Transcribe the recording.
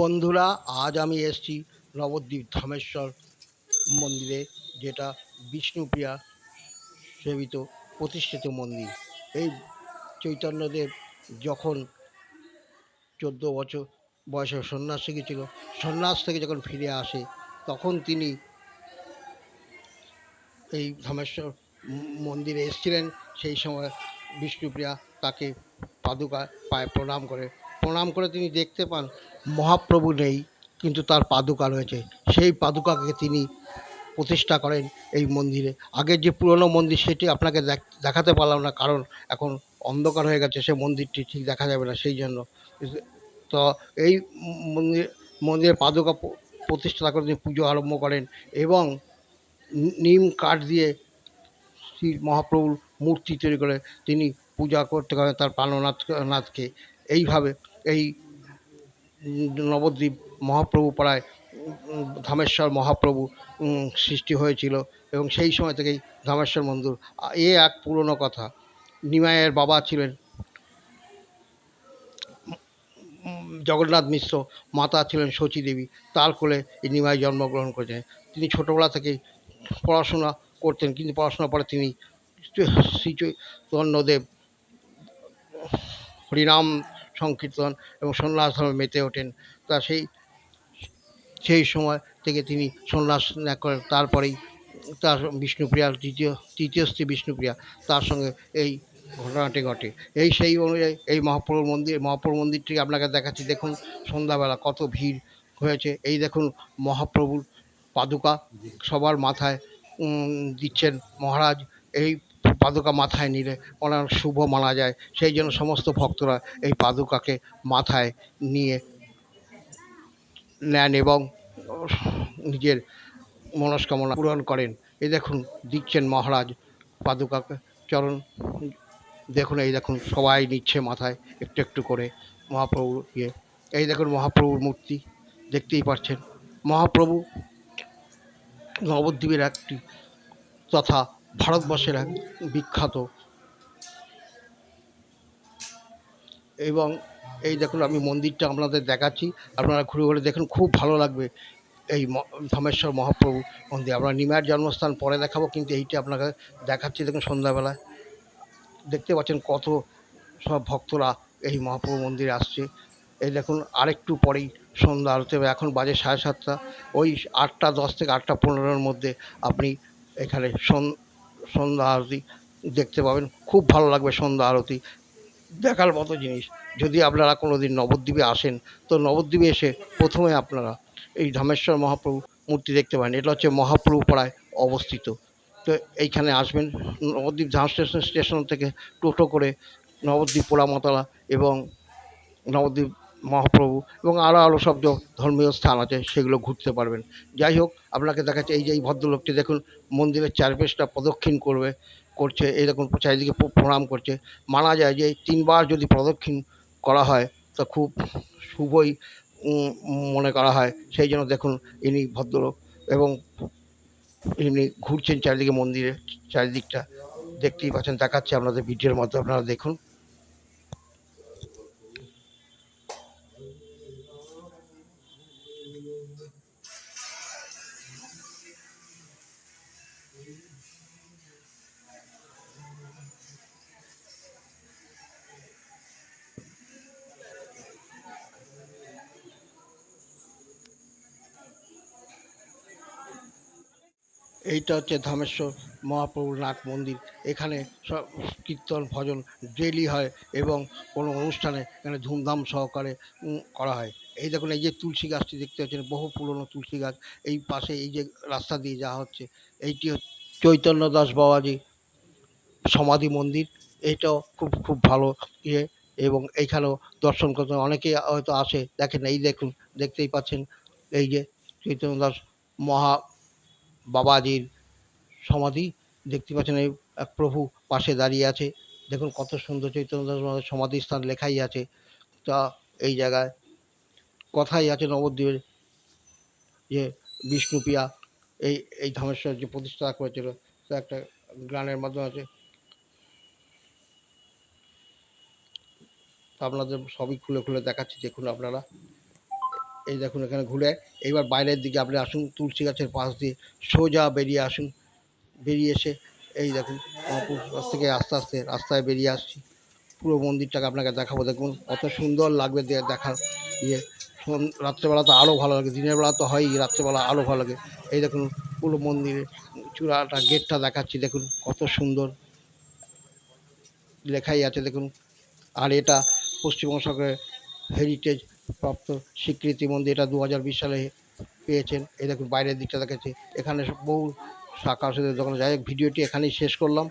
বন্ধুরা, আজ আমি এসেছি নবদ্বীপ ধামেশ্বর মন্দিরে, যেটা বিষ্ণুপ্রিয়া সেবিত প্রতিষ্ঠিত মন্দির। এই চৈতন্যদেব যখন চোদ্দ বছর বয়সে সন্ন্যাস শিখেছিল সন্ন্যাস থেকে যখন ফিরে আসে, তখন তিনি এই ধামেশ্বর মন্দিরে এসেছিলেন। সেই সময় বিষ্ণুপ্রিয়া তাকে পাদুকা পায়ে প্রণাম করে প্রণাম করে তিনি দেখতে পান, মহাপ্রভু নেই, কিন্তু তার পাদুকা রয়েছে। সেই পাদুকাকে তিনি প্রতিষ্ঠা করেন এই মন্দিরে। আগের যে পুরনো মন্দির, সেটি আপনাকে দেখ- দেখাতে পারলাম না, কারণ এখন অন্ধকার হয়ে গেছে, সে মন্দিরটি ঠিক দেখা যাবে না, সেই জন্য। তো এই মন্দির, মন্দিরের পাদুকা প্রতিষ্ঠা করে তিনি পুজো আরম্ভ করেন এবং নিম কাঠ দিয়ে শ্রী মহাপ্রভুর মূর্তি তৈরি করে তিনি পূজা করতে করেন তার প্রাণনাথ, নাথকে। এইভাবে এই নবদ্বীপ মহাপ্রভু পাড়ায় ধামেশ্বর মহাপ্রভু সৃষ্টি হয়েছিল এবং সেই সময় থেকেই ধামেশ্বর মন্দির। এ এক পুরনো কথা। নিমাইয়ের বাবা ছিলেন জগন্নাথ মিশ্র, মাতা ছিলেন শচী দেবী। তার কোলে এই নিমাই জন্মগ্রহণ করেছেন। তিনি ছোটোবেলা থেকেই পড়াশোনা করতেন, কিন্তু পড়াশোনার পরে তিনি শ্রী চৈতন্যদেব হরিনাম সংকীর্তন এবং সন্ন্যাস ধর্মে মেতে ওঠেন। তা সেই সেই সময় থেকে তিনি সন্ন্যাস ত্যাগ করেন। তারপরেই তার বিষ্ণুপ্রিয়া, তৃতীয় তৃতীয় স্ত্রী বিষ্ণুপ্রিয়া তার সঙ্গে এই ঘটনাটি ঘটে। এই সেই অনুযায়ী এই মহাপ্রভুর মন্দির মহাপ্রভু মন্দিরটি আপনাকে দেখাচ্ছি। দেখুন সন্ধ্যাবেলা কত ভিড় হয়েছে। এই দেখুন মহাপ্রভুর পাদুকা সবার মাথায় দিচ্ছেন মহারাজ। এই পাদুকা মাথায় নিলে অনেক শুভ মানা যায়। সেই জন্য সমস্ত ভক্তরা এই পাদুকাকে মাথায় নিয়ে নেন এবং নিজের মনস্কামনা পূরণ করেন। এই দেখুন, দিচ্ছেন মহারাজ পাদুকাকে চরণ। দেখুন, এই দেখুন, সবাই নিচ্ছে মাথায় একটু একটু করে মহাপ্রভুর ইয়ে। এই দেখুন, মহাপ্রভুর মূর্তি, দেখতেই পাচ্ছেন। মহাপ্রভু নবদ্বীপের একটি তথা ভারতবর্ষের এক বিখ্যাত। এবং এই দেখুন, আমি মন্দিরটা আপনাদের দেখাচ্ছি। আপনারা ঘুরে ঘুরে দেখুন, খুব ভালো লাগবে এই ধামেশ্বর মহাপ্রভু মন্দির। আমরা নিমায়ের জন্মস্থান পরে দেখাবো, কিন্তু এইটা আপনাকে দেখাচ্ছি, দেখুন সন্ধ্যাবেলায়। দেখতে পাচ্ছেন কত সব ভক্তরা এই মহাপ্রভু মন্দিরে আসছে। এই দেখুন, আরেকটু পরেই সন্ধ্যা আরতি হবে। এখন বাজে সাড়ে সাতটা। ওই আটটা দশ থেকে আটটা পনেরোর মধ্যে আপনি এখানে সন- সন্ধ্যা আরতি দেখতে পাবেন। খুব ভালো লাগবে সন্ধ্যা আরতি। দেখার মতো জিনিস। যদি আপনারা কোনো দিন নবদ্বীপে আসেন, তো নবদ্বীপে এসে প্রথমে আপনারা এই ধামেশ্বর মহাপ্রভু মূর্তি দেখতে পারেন। এটা হচ্ছে মহাপ্রভু পাড়ায় অবস্থিত। তো এইখানে আসবেন, নবদ্বীপ ধাম স্টেশন স্টেশন থেকে টোটো করে নবদ্বীপ পোড়ামাতলা এবং নবদ্বীপ মহাপ্রভু এবং আরও আরও সব যে ধর্মীয় স্থান আছে সেগুলো ঘুরতে পারবেন। যাই হোক, আপনাকে দেখাচ্ছে, এই যে এই ভদ্রলোকটি দেখুন, মন্দিরের চারপাশটা প্রদক্ষিণ করবে, করছে, এই দেখুন, চারিদিকে প্র- প্রণাম করছে। মানা যায় যে তিনবার যদি প্রদক্ষিণ করা হয়, তা খুব শুভই মনে করা হয়। সেই জন্য দেখুন, ইনি ভদ্রলোক এবং ইনি ঘুরছেন চারিদিকে মন্দিরের চারিদিকটা। দেখতেই পাচ্ছেন, দেখাচ্ছে আপনাদের ভিডিওর মধ্যে আপনারা দেখুন। এইটা হচ্ছে ধামেশ্বর মহাপ্রভুর নাট মন্দির। এখানে সব কীর্তন, ভজন ডেলি হয় এবং কোনো অনুষ্ঠানে এখানে ধুমধাম সহকারে করা হয়। এই দেখুন, এই যে তুলসী গাছটি দেখতে পাচ্ছেন, বহু পুরনো তুলসী গাছ। এই পাশে এই যে রাস্তা দিয়ে যাওয়া হচ্ছে, এইটি হচ্ছে চৈতন্য দাস বাবাজি সমাধি মন্দির। এটাও খুব খুব ভালো ইয়ে এবং এইখানেও দর্শন করতে অনেকে হয়তো আসে, দেখেন, এই দেখুন, দেখতেই পাচ্ছেন। এই যে চৈতন্য দাস মহা বাবাজির সমাধি। দেখতে পাচ্ছেন এই এক প্রভু পাশে দাঁড়িয়ে আছে। দেখুন কত সুন্দর চৈতন্য দাস মহারাজের সমাধি স্থান লেখাই আছে। তা এই জায়গায় কথাই আছে নবদ্বীপের যে বিষ্ণুপ্রিয়া এই এই ধামেশ্বর যে প্রতিষ্ঠা করেছিল, তা একটা গানের মাধ্যমে আছে। আপনাদের সবই খুলে খুলে দেখাচ্ছি, দেখুন আপনারা। এই দেখুন এখানে ঘুরে এইবার বাইরের দিকে আপনি আসুন, তুলসী গাছের পাশ দিয়ে সোজা বেরিয়ে আসুন। বেরিয়ে এসে এই দেখুন মহাপুর থেকে আস্তে আস্তে রাস্তায় বেরিয়ে আসছি। পুরো মন্দিরটাকে আপনাকে দেখাবো। দেখুন, কত সুন্দর লাগবে দেখার ইয়ে। রাত্রেবেলা তো আরও ভালো লাগে, দিনের বেলা তো হয়ই, রাত্রেবেলা আরও ভালো লাগে। এই দেখুন, পুরো মন্দিরের চূড়াটা, গেটটা দেখাচ্ছি। দেখুন, কত সুন্দর লেখাই আছে। দেখুন, আর এটা পশ্চিমবঙ্গ সরকারের হেরিটেজ প্রাপ্ত স্বীকৃতি মন্দির এটা দু হাজার বিশ সালে পেয়েছেন। এই দেখুন, বাইরের দিকটা দেখাচ্ছে। এখানে বহু শাখা ওষুধের দোকান যাই হোক, ভিডিওটি এখানেই শেষ করলাম।